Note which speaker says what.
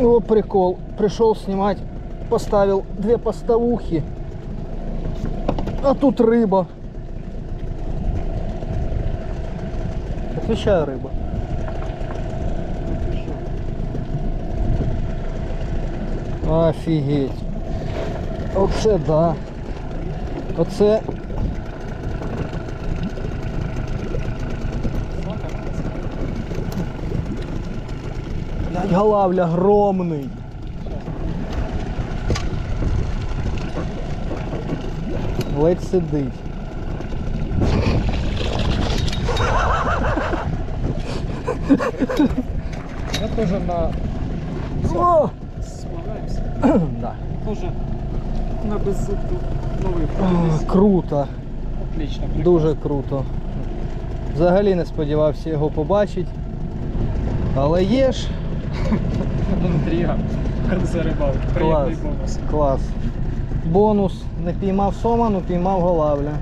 Speaker 1: О, прикол. Пришел снимать, поставил две поставухи. А тут рыба. Отвечаю рыба. Офігеть. Оце да. Оце. Блядь, Галавля огромний. Ледь сидить.
Speaker 2: Я тоже на
Speaker 1: О!
Speaker 2: смагаемся.
Speaker 1: Да.
Speaker 2: Тоже на беззубку новий
Speaker 1: О. Круто.
Speaker 2: Отлично. прикольно.
Speaker 1: Дуже круто. Взагалі не сподівався його побачити. Але є ж
Speaker 2: Інтрига. рибалку. Приємний
Speaker 1: Клас.
Speaker 2: бонус.
Speaker 1: клас. Бонус. Не піймав сома, ну піймав голавля.